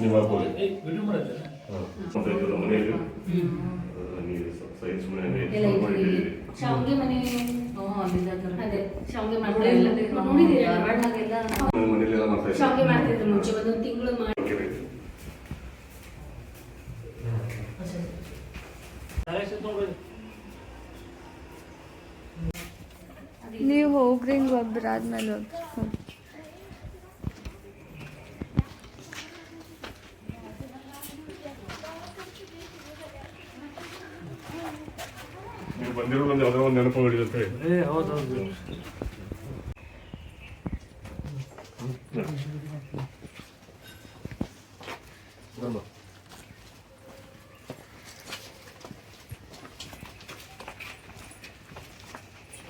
ನೀವು ಹಾಕೊಳ್ಳಿ ಹಾಂ ಮತ್ತೆ ಇದೆಲ್ಲ ಮನೆಯಲ್ಲಿ ಆ, ನೀವು ಸೈನ್ಸ್ ಮನೆಯಲ್ಲಿ ಎಲ್ಲ ಇನ್ಸ್ಟಾಲ್ ಇದೆ. ಮಾಡಿದ್ದೀರಿ ಶಾವ್ಗೆ ಮನೆ ಹ್ಞೂ ಅಲ್ಲಿಂದ ತರ್ಬೇಕು. ಅದೇ ಶಾವ್ಗೆ ಎಲ್ಲ ಮಾಡ್ತಾ ನೋಡಿದ್ದೀರಾ ಧಾರವಾಡದಾಗೆಲ್ಲ ನನ್ನ ಮನೆಯಲ್ಲಿ ಎಲ್ಲ ಮಾಡ್ತಾ ಇದ್ದೀನಿ ಶಾವ್ಗೆ ಮಾಡ್ತಿದ್ರು ಮುಂಚೆ ಒಂದೊಂದು ತಿಂಗಳು ಮಾಡಿ ಓಕೆ ರೈಟ್ ನೀವು ಹೋಗ್ರಿ ಹಿಂಗೆ ಒಬ್ಬರಾದ್ಮೇಲೆ ಹೋಗಿ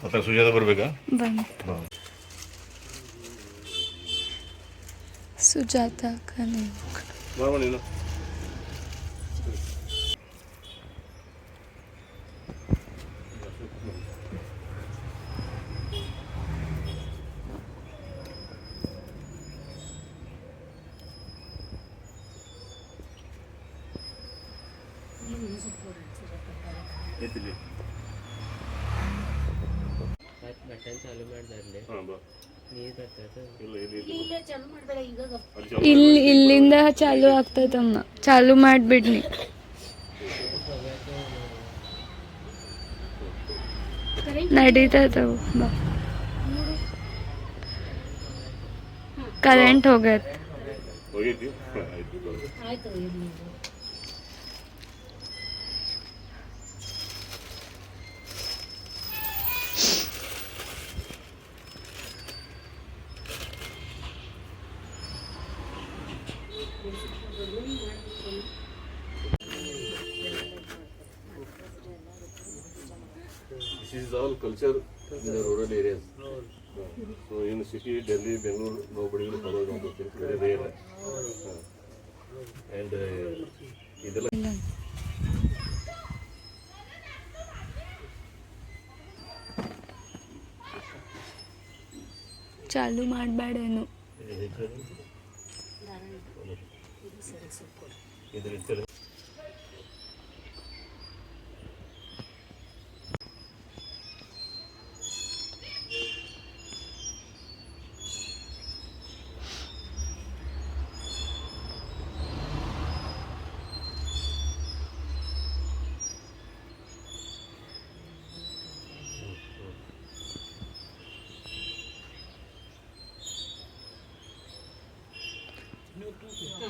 ಮತ್ತೆ ಸುಜಾತ ಬರಬೇಕಾ ಬನ್ನಿ ಹಾಂ ಸುಜಾತ ಕನೆ ಬಾಮ ಎತ್ತಿಲ್ಲಿ ಬಟನ್ ಚಾಲು ಮಾಡಿದಾರ್ಲೆ. ಹಾಂ ಬಾ. ನೀರ್ ಬರ್ತದ ಇಲ್ಲ ಇಲ್ಲಿ ಇಲ್ಲಿ ಇಲ್ಲ ಚಾಲು ಮಾಡಬೇಡ ಈಗ ಅಲ್ಲಿ ಚಾಲು ಇಲ್ಲಿ ಇಲ್ಲಿಂದ ಚಾಲು ಆಗ್ತದಮ್ಮ ಚಾಲು ಮಾಡಿಬಿಡ್ನಿ. ನಡೀತದವು ಬಾ. ಕರೆಂಟ್ ಹೋಗತ್ತೆ ಹೋಗಿದ್ದಿ ಆಯ್ತು all culture in the rural areas. So in city, Delhi, Bangalore, nobody will follow all those things. Very rare. Uh, And uh, ಇದೆಲ್ಲ ಚಾಲು ಮಾಡಬೇಡೇನು ಇದ್ರ ಇತರ ಹಾ,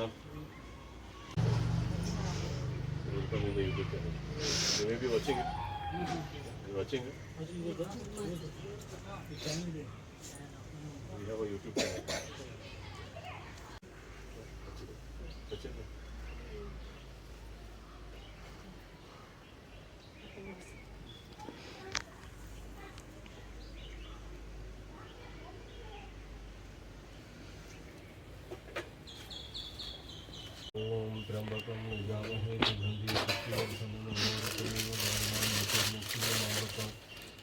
Done? You may be watching it. You're watching it? We have a YouTube channel.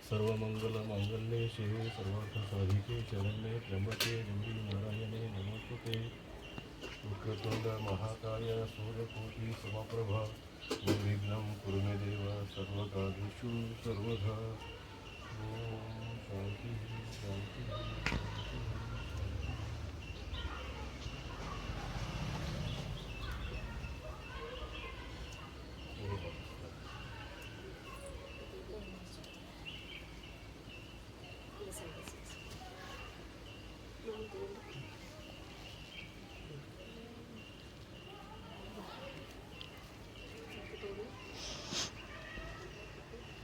सर्वमंगल मंगल्ये शिवे सर्वार्थ साधिके शरण्ये त्र्यंबके गौरी नारायणे नमस्ते शुक्रतुंड महाकाय सूर्यकोटि समप्रभा विघ्न कुरु मे देव सर्वकार्येषु सर्वधा। ओम शांति शांति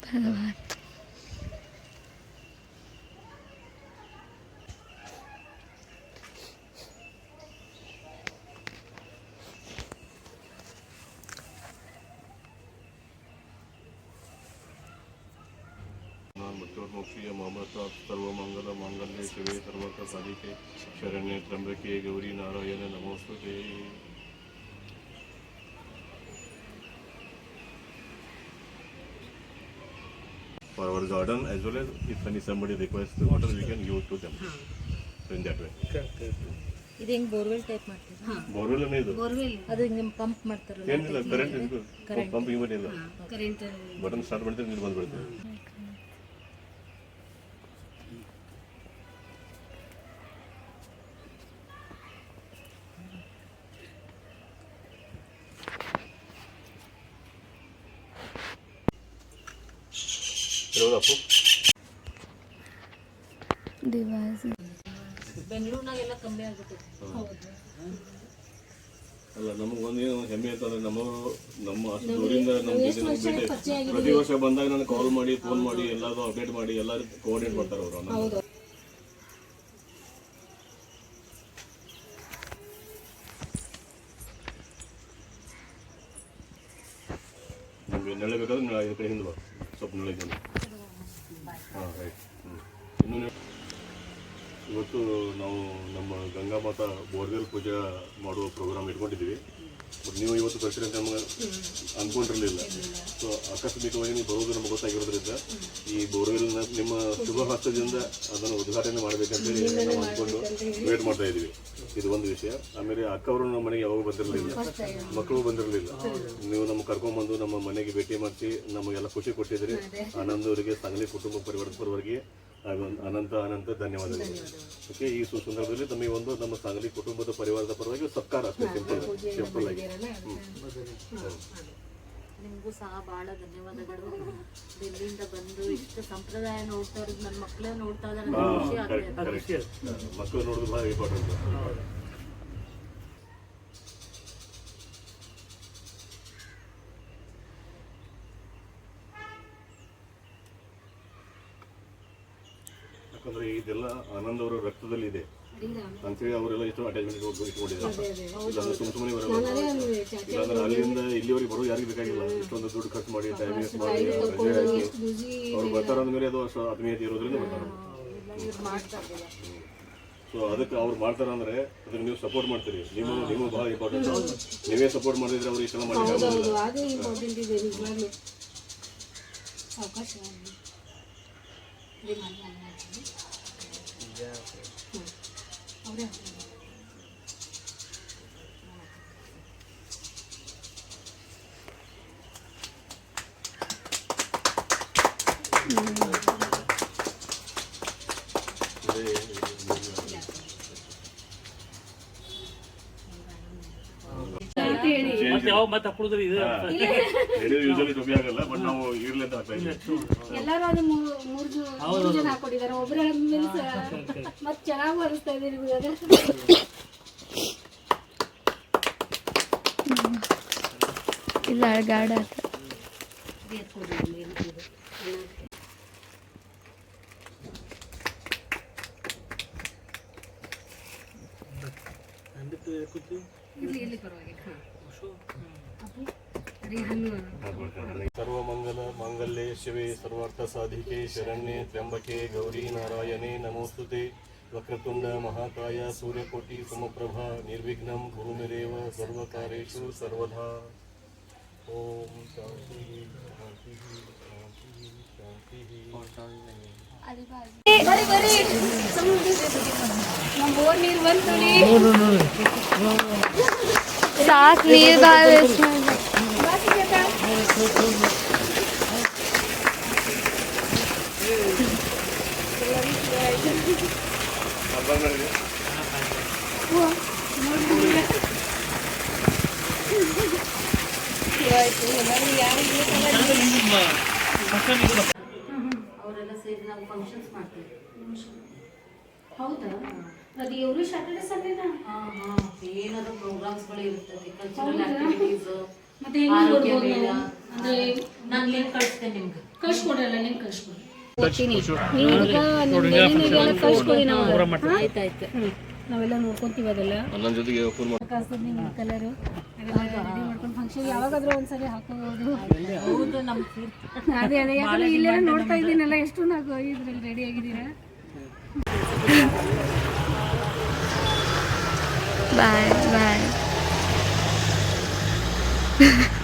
ধন্যবাদ। ಆಯ್ತು मृत्योर्मोक्षीय मामृता सर्वमंगल मांगल्ये शिवे सर्वत्र साधिके शरण्ये त्र्यंबके गौरी नारायण नमोस्तुते For our garden as well as if any somebody requests the water, we can give to them. So in that way. ಇದು ಹೆಂಗ್ ಬೋರ್ವೆಲ್ ಟೈಪ್ ಮಾಡ್ತೀರಾ ಬೋರ್ವೆಲ್ ಇದು ಬೋರ್ವೆಲ್ ಅದು ಹಿಂಗೆ ಪಂಪ್ ಮಾಡ್ತಾರಲ್ಲ ಏನಿಲ್ಲ ಕರೆಂಟ್ ಇದು ಪಂಪ್ ಇಲ್ಲ ಕರೆಂಟ್ ಬಟನ್ ಸ್ಟಾರ್ಟ್ ಮಾಡಿದ್ರೆ ನೀರು ಬಂದ್ಬಿಡ್ತದೆ ದಿವಾಸ. ಬೆಂಗಳೂರಿನಾಗೆಲ್ಲ ಕಮ್ಮಿ ಆಗುತ್ತೆ ಅಲ್ಲ ನಮಗೆ ಒಂದೇನು ಹೆಮ್ಮೆ ಅಂತಂದ್ರೆ ನಮ್ಮ ನಮ್ಮ ಅಷ್ಟು ದೂರಿಂದ ನಮ್ಮ ಜೊತೆ ನಮ್ಗೆ ಪ್ರತಿ ವರ್ಷ ಬಂದಾಗ ನನಗೆ ಕಾಲ್ ಮಾಡಿ ಫೋನ್ ಮಾಡಿ ಎಲ್ಲಾದ್ರು ಅಪ್ಡೇಟ್ ಮಾಡಿ ಎಲ್ಲ ಕೋಆರ್ಡಿನೇಟ್ ಮಾಡ್ತಾರೆ ಅವರು ನಿಮಗೆ. ನೆಳೆ ಬೇಕಾದ್ರೆ ಇದು ಕಡೆ ಹಿಂದೆ ಬಾ. ಸ್ವಲ್ಪ ನೆಳೆ ಹಾಂ ರೈಟ್ ಹ್ಞೂ ಇನ್ನೂ ಇವತ್ತು ನಾವು ನಮ್ಮ ಗಂಗಾ ಮಾತಾ ಬೋರ್ವೆಲ್ ಪೂಜೆ ಮಾಡುವ ಪ್ರೋಗ್ರಾಮ್ ಇಟ್ಕೊಂಡಿದ್ದೀವಿ. ಬಟ್ ನೀವು ಇವತ್ತು ಬರ್ತೀರಿ ಅಂತ ನಮಗೆ ಅಂದ್ಕೊಂಡಿರಲಿಲ್ಲ ಸೊ ಆಕಸ್ಮಿಕವಾಗಿ ನೀವು ಬರೋದು ನಮಗೆ ಗೊತ್ತಾಗಿರೋದ್ರಿಂದ ಈ ಬೋರ್ವೆಲ್ನ ನಿಮ್ಮ ಶುಭ ಹಸ್ತದಿಂದ ಅದನ್ನು ಉದ್ಘಾಟನೆ ಮಾಡಬೇಕಂತೇಳಿ ನಾವು ಅಂದ್ಕೊಂಡು ವೇಟ್ ಮಾಡ್ತಾ ಇದ್ದೀವಿ. ಇದು ಒಂದು ವಿಷಯ. ಆಮೇಲೆ ಅಕ್ಕ ಅವರು ನಮ್ಮ ಮನೆಗೆ ಯಾವಾಗ ಬಂದಿರಲಿಲ್ಲ. ಮಕ್ಕಳು ಬಂದಿರಲಿಲ್ಲ. ನೀವು ನಮ್ಮ ಕರ್ಕೊಂಡ್ಬಂದು ನಮ್ಮ ಮನೆಗೆ ಭೇಟಿ ಮಾಡಿಸಿ ನಮಗೆಲ್ಲ ಖುಷಿ ಕೊಟ್ಟಿದ್ರಿ ಆನಂದವರಿಗೆ ಸಂಗಲಿ ಕುಟುಂಬ ಪರವಾಗಿ ಹಾಗೊಂದು ಅನಂತ ಅನಂತ ಧನ್ಯವಾದಗಳು. ಓಕೆ ಈ ಸುಸಂದರ್ಭದಲ್ಲಿ ನಮಗೆ ಒಂದು ನಮ್ಮ ಸಾಂಗಲಿ ಕುಟುಂಬದ ಪರಿವಾರದ ಪರವಾಗಿ ಸತ್ಕಾರ ಅಷ್ಟೇ ಸಿಂಪಲ್ ಸಿಂಪಲ್ ಆಗಿ. ನಿಮಗೂ ಸಹ ಭಾಳ ಧನ್ಯವಾದಗಳು. ಡೆಲ್ಲಿಯಿಂದ ಬಂದು ಇಷ್ಟು ಸಂಪ್ರದಾಯ ನೋಡ್ತಾ ಇರೋದು ನನ್ನ ಮಕ್ಕಳೇ ನೋಡ್ತಾ ಇದ್ದಾರೆ ಖುಷಿ correct, ಆಗ್ತದೆ ಮಕ್ಕಳು ನೋಡೋದು ಬಹಳ ಇಂಪಾರ್ಟೆಂಟ್ ಯಾಕಂದ್ರೆ ಇದೆಲ್ಲ ಆನಂದ್ ಅವರ ರಕ್ತದಲ್ಲಿ ಇದೆ ಅಂತೇಳಿ ಅವರೆಲ್ಲ ಎಷ್ಟು ಅಟ್ಯಾಚ್ಮೆಂಟ್ ಇಟ್ಕೊಂಡಿದ್ದಾರೆ. ಇಲ್ಲಾಂದ್ರೆ ಸುಮ್ ಸುಮ್ಮನೆ ಬರಲ್ಲ. ಇಲ್ಲಾಂದ್ರೆ ಅಲ್ಲಿಂದ ಇಲ್ಲಿವರೆಗೆ ಬರೋ ಯಾರಿಗೂ ಬೇಕಾಗಿಲ್ಲ. ಇಷ್ಟೊಂದು ದುಡ್ಡು ಖರ್ಚು ಮಾಡಿ ಟೈಮ್ ವೇಸ್ಟ್ ಮಾಡಿ ರಜೆ ಹಾಕಿ ಅವ್ರು ಬರ್ತಾರ ಅಂದ್ಮೇಲೆ ಅದು ಅಷ್ಟು ಆತ್ಮೀಯತೆ ಇರೋದ್ರಿಂದ ಬರ್ತಾರೆ. ಸೊ ಅದಕ್ಕೆ ಅವ್ರು ಮಾಡ್ತಾರ ಅಂದ್ರೆ ಅದಕ್ಕೆ ನೀವು ಸಪೋರ್ಟ್ ಮಾಡ್ತೀರಿ. ನಿಮ್ಮ ನಿಮ್ಮ ಬಹಳ ಇಂಪಾರ್ಟೆಂಟ್ ನೀವೇ ಸಪೋರ್ಟ್ ಮಾಡಿದ್ರೆ ಅವ್ರು ಇಷ್ಟೆಲ್ಲ ಮಾಡಿ ಅದು ಇಂಪಾರ್ಟೆಂಟ್ ಇದೆ ಯೂಶಲಿ ಆಗಲ್ಲ ಬಟ್ ನಾವು ಇರ್ಲಿ ಅಂತ ಆಗ್ತಾ ಇದ್ದೀವಿ. ಎಲ್ಲರೂ ಅದು ಮೂ- ಮೂರು ಜನ ಹಾಕೊಂಡಿದ್ದಾರೆ. ಒಬ್ಬರ ಮತ್ ಚೆನ್ನಾಗಿ ಅನಿಸ್ತಾ ಇದೆ ನಿಮ್ಗೆ. ಇಲ್ಲ ಗಾಡ ಆತ ಸರ್ವಮಂಗಲ ಮಾಂಗಲ್ಯೆ ಶಿವೆ ಸರ್ವಾರ್ಥ सर्वमंगल मंगल्ये शिवे सर्वार्थसाधिके शरण्ये त्र्यंबके गौरी नारायणे नमोस्तुते। वक्रतुंड महाकाय सूर्यकोटि समप्रभा निर्विघ्न कुरु सर्वकारेषु सर्वधा। ओम शांति शांति शांति शांति सात नीर डाल इसमें ಅವರೆಲ್ಲ ಸೇರಿ ನಾವು ಫಂಕ್ಷನ್ಸ್ ಮಾಡ್ತೀವಿ. ಹೌದಾ? ಅದು ಎವ್ರಿ ಸ್ಯಾಟರ್ಡೆ ಸಂಡೇನಾ ಹಾ ಹಾ. ಏನಾದ್ರು ಪ್ರೋಗ್ರಾಮ್ಸ್ಗಳು ಇರ್ತದೆ ಕಲ್ಚರಲ್ ಆಕ್ಟಿವಿಟೀಸ್ ಮತ್ತೆ ಆರೋಗ್ಯ ಮೇಳ ಕಳ್ಸ್ಕೊಡ್ರಲ್ಲ ನಿಮ್ಗೆ ನಾವು. ನಾವೆಲ್ಲ ನೋಡ್ಕೊಂತೀವಿ ಅದೆಲ್ಲ. ಜೊತೆಗೆ ಮಾಡಿ. ಕಲರು. ಮಾಡ್ಕೊಂಡು ಫಂಕ್ಷನ್ ಯಾವಾಗಾದ್ರೂ ಒಂದ್ಸರಿ ಹಾಕೋದು ಹೌದು ನಮ್ಮ ಅದೇ ಅದೇ. ನೋಡ್ತಾ ಇದ್ದೀನಲ್ಲ ಎಷ್ಟು ರೆಡಿ ಆಗಿದ್ದೀರಾ? ಬಾಯ್ ಬಾಯ್